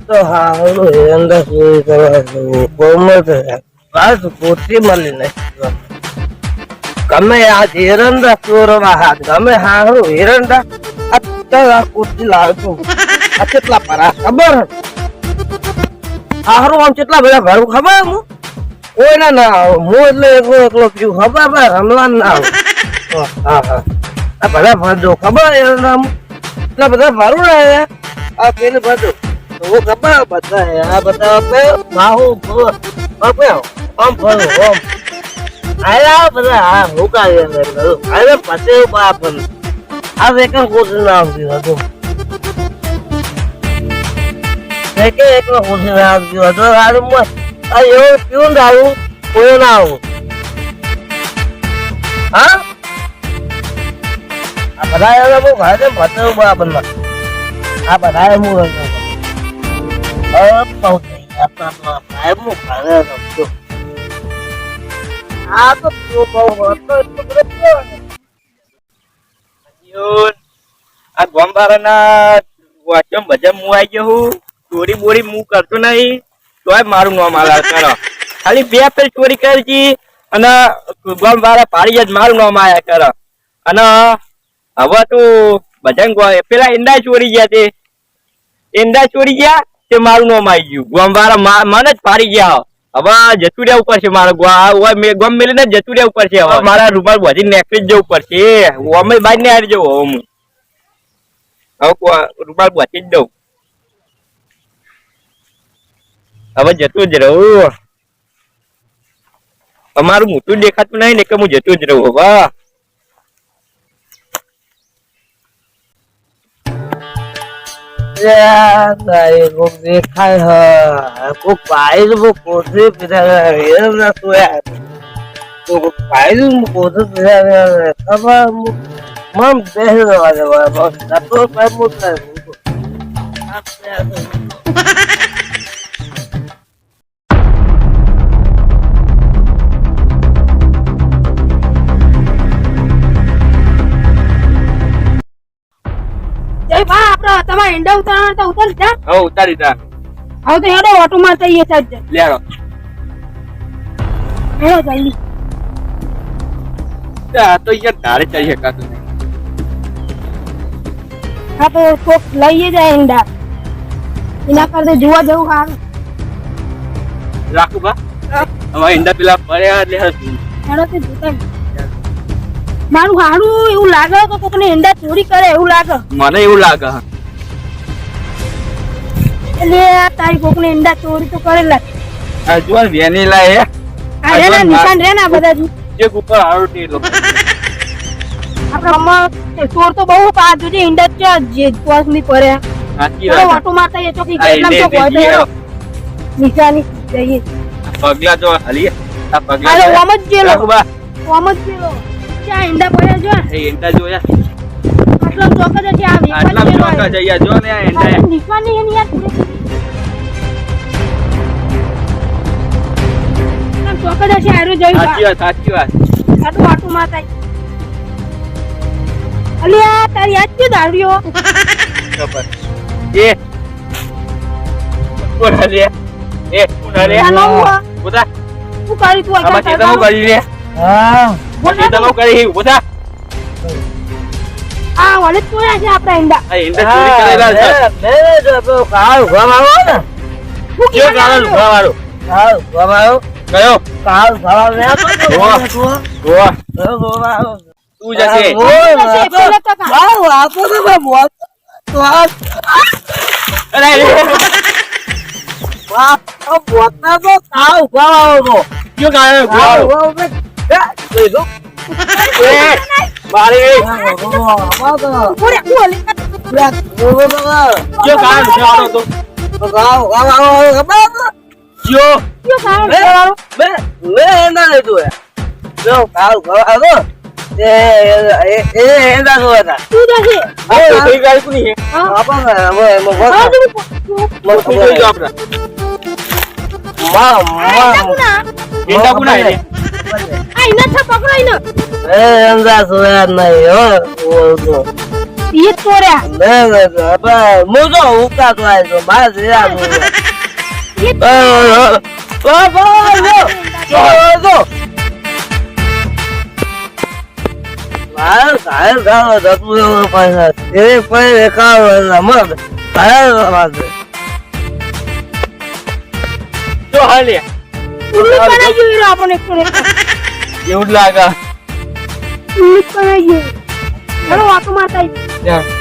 તો હારું એરંડા ચોરી કરવા કોમત બસ પોતી મળી નહીં ગમે આ એરંડા ચોરવા હાથ ગમે હારું એરંડા અત્યારે કુર્તી લાવતું આ કેટલા પરા ખબર હારું આમ કેટલા બધા ભરું ખબર હું કોઈ ના આવું હું એટલે એકલો એકલો પીવું ખબર ભાઈ રમલા ના આવું હા હા આ ભરજો ખબર એરંડા એટલા બધા ભરું ને આ પેલું બધું. બધા. આ બધા માહુ આમ આયા બધા, હા, હું કાઢી અંદર કરું. અરે પતે બાપ આ વેકન કોશિશ ના આવતી હતું એકલો કોશિશ ના આવતી હતું આ એવું પીવું ને આવું? કોઈ ના આવું. હા? આ બધા એના ભારે પતે બાપ આ બધા હું બધો હું કરતો નહીં તોય મારું નામ આલા કરો ખાલી બે પેલ ચોરી કરી હતી અને ગોમબારા પાડી જ મારું નામ આયા કરો. અને હવે તો ગો- પેલા ઈંડા ચોરી ગયા તે. ઈંડા ચોરી ગયા તે મારું નામ આવી ગયું. મા- મને જ પાડી ગયા. હવે જતું રહેવું પડશે મારે ગોમ મેલીને જતું રહેવું પડશે હવે મારા રૂપાલ બધી નીકળી જવું પડશે. અમે બાજ ને આવી જવું હવે હું. હવે કો- બચી જ દઉં. હવે જતું જ રહું. અમારું મોટું દેખાતું નહીં ને કે હું જતું જ રહું. હવે કોક દેખાય હ કોક પાયલ બહુ કોથળી પીધા એમ ના સોયા તો કોક પાયલ કોથળી પીધા ખબર મમ બેસી રહેવા દેવા બસ નતો તમારે ઈંડા ઉતારવાના તો ઉતારી જા. હો ઉતારી જા. હવે તો હેડો ઓટો મારતા એ સાઈડ લેરો હેડો. જલ્દી. આ તો યાર તારે ચડી શકાતું નહીં. હા તો કોક લઈએ જાય ઈંડા. એના કરતા જોવા જવું સારું. રાખું બા. હવે ઈંડા પેલા પડ્યા એટલે હેડો તે જોતા મારું હાડું એવું લાગે તો કોકને ઈંડા ચોરી કરે એવું લાગે. મને એવું લાગે. એટલે તારી કોકને ઈંડા ચોરી તો કરેલા. જો વેનીલા હે. આ રે ના નિશાન રે ના બધા જ. ઉપર આરો લો. આપણા ચોર તો બહુ પા જોજે ઈંડા જ છે જે કોસની પડે સાચી વાત. ઓટો મારતા એ તો ઈંડે હોય તો ઈંડે નિશાની જઈએ. પગલા જો હલી. આ પગલા અરે. ઓમ જ જેલો ઓમ જ ગયેલો. ત્યાં ઈંડા પડ્યા જો એ ઈંડા જોયા. આટલો ચોક જ છે આ વેપાર આટલા ગયેલો જ અહીંયા જો ને આ એન્ડા. નિશાની એની યાર ચોક જ છે આયરો જોયું સાચી વાત સાચી વાત. આટલું આટલું માતા અલિયા તારી યાદ છે દારૂયો? ખબર. એ. કોણ હલે? એ કોણ હલે? આ નવું શું કરી તું? કરી લે હા. ચેતનો કરી ઉધા આ વળે તોડ્યા છે આપણા ઈંડા. આ ઈંડા ચોરી કરેલા છે. મેં જો પેલો કાળ ઉભામાં આવ્યો ને. કયો કહેવાય કાળો લુગડા વાળો? કાળ ઉભામાં આવ્યો કયો? કાળ ઉભામાં ને, મેં જોવા આવ્યો. તું જશે તો- તો. વાહ, આ તો તમે મોત તો આ- અરે વાહ, આ બોલના તો કાળ ઉભામાં આવ્યો. કયો કાળો ઉભામાં લો. એ મારી કાળ. તો ખબર કાળ એના. જો કાળ ઉભામાં એ- એ- એ એના જોયા હતા. તું જશે આ કોઈ ગાડી કોની હા આપણને હવે એમાં હા, તું પો- જો આપણે માં- આ ઈંડા માં- કોના? ઈંડા કોના છે આ ઈંડા છે, પકડો ઈને. એ જોયા નહીં હો બોલતો ઈ લે લે લે હવે હું તો ઉકાતો આવ્યો છું મારે જરા ઈ જ મારે સાહેબ ગાળો એવું પાછા તે પણ બનાવી ગયું. ચાલો વાતો મારતા. ત્યાં